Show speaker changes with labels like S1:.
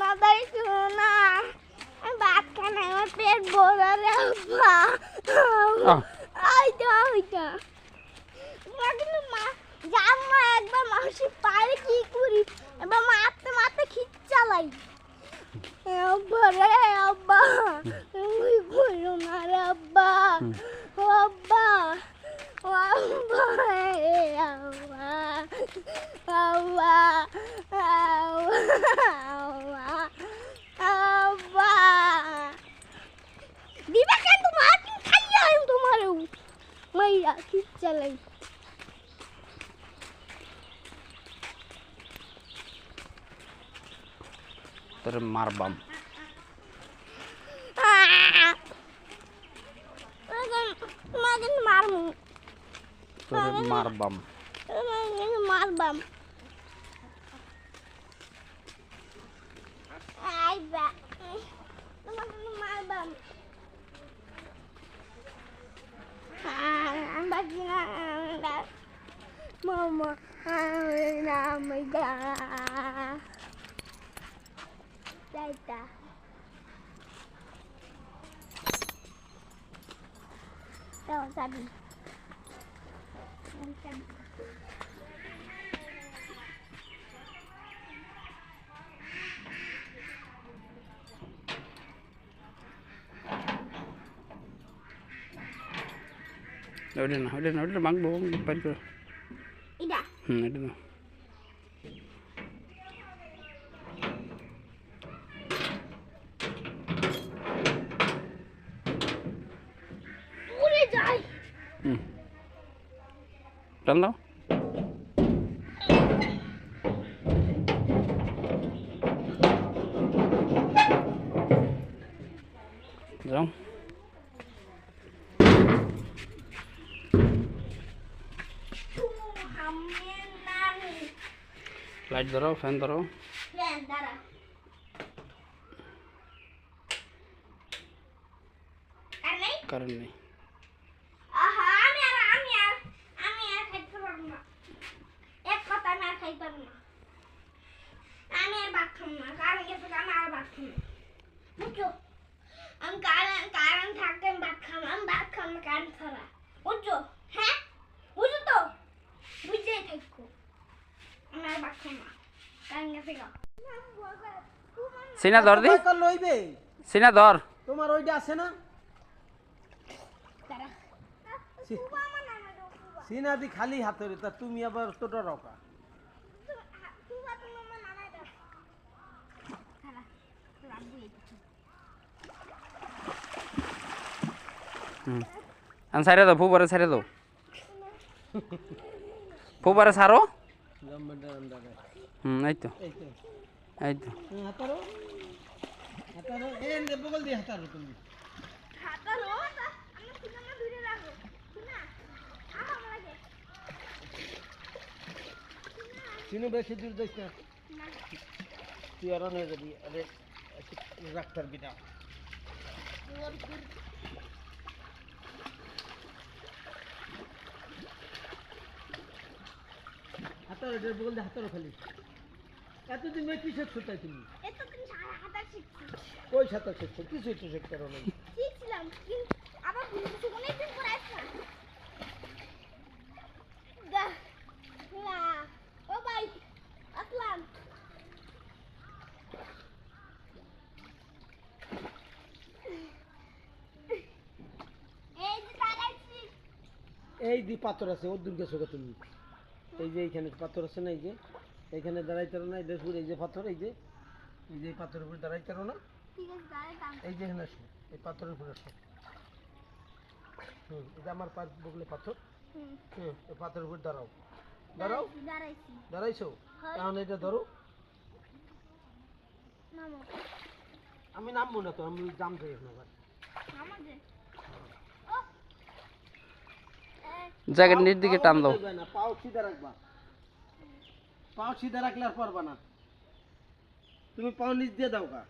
S1: তাড়াতাড়ি ছিল না। ভাত খাই না আমার পেট ভরা রে
S2: আহ।
S1: আইটা আইটা মা কিন্তু মা একবার মাসি পারে কি করি? এবার মারতে মারতে খিচ চালাই। আব্বা রে আব্বা। তুমি করো না রে আব্বা। আব্বা। আব্বা আব্বা।
S2: आखिर
S1: चल termarbam. Ah! Makin termarbam. Makin marbam. মামা আমি যাইতা Đâu ra đi. Em xem.
S2: ওইটা না ওইটা না ওইটা মাখবো বাইর করে
S1: Ida.
S2: হুম এটা না
S1: উড়ে যাই
S2: হুম টান দাও যাও
S1: না আমি আর ভাত খাব না কারণ গেছে আমি আর ভাত খাব না বুঝছ আমি কারণ কারণ থাকতে আমি ভাত খাব না। আমি ভাত খাব না কারণ ছাড়া বুঝছ হ্যাঁ বুঝছ তো বুঝতেই থাকো আমি আর ভাত খাব না কারণ গেছে গা
S2: সিনা ধর দি।
S3: কল লইবে।
S2: সিনা ধর।
S3: তোমার ওইটা আছে না?
S1: দাঁড়া।
S3: সি-
S1: কুবা আমার নামে দাও, কুবা।
S3: সিনাদি খালি হাতের তা তুমি আবার তোটা রকা।
S1: কুবা তুমি আমার নামে দাও। দাঁড়া, রাখব এই
S2: হুম। আন সাইরে দাও ফুবারে সাইরে দাও। ফুবারে সারো। হুম এই তো।
S3: এই তো। হ্যাঁ। চিনু বেশি দূর যাইস না। তুই আর অনেক যাবি। আরে ডাক্তার বিনা এটার বগল দিয়ে হাতারো খালি এতদিন ভাই কিসের ছুটাই তুমি?
S1: এতদিন সারা শিখছি।
S3: কই সাঁতার শিখছো? কিছুই তো শিখতে পারো না
S1: শিখছিলাম, কিন্তু আবার ভুলে গেছি, অনেকদিন পরে আসলাম। ও ভাই, আসলাম। এই
S3: দি পাথর আছে ওর দূর গেছো গো তুমি। এই যে এইখানে পাথর আছে না এই যে? এইখানে দাঁড়াইতে পারো না এই দেখুন এই যে পাথর এই যে? এই যে পাথরের উপরে দাঁড়াইতে পারো না। এই যে এখানে আসো এই পাথরের উপরে আসো। হুম এটা আমার পা বগলে পাথর।
S1: হুম,
S3: এই পাথরের উপরে দাঁড়াও। দাঁড়াও।
S1: দাঁড়াইছি,
S3: তাহলে এটা ধরো। আমি নামবো না তো আমি জাম যাই এখন আবার
S1: নামো যে। ও,
S2: নিচ দিকে টান দাও।
S3: পাও সিধা রাখবা। পাও সিধা রাখলে আর পারবা না। তুমি পাও নিচ দিয়ে দাও গা।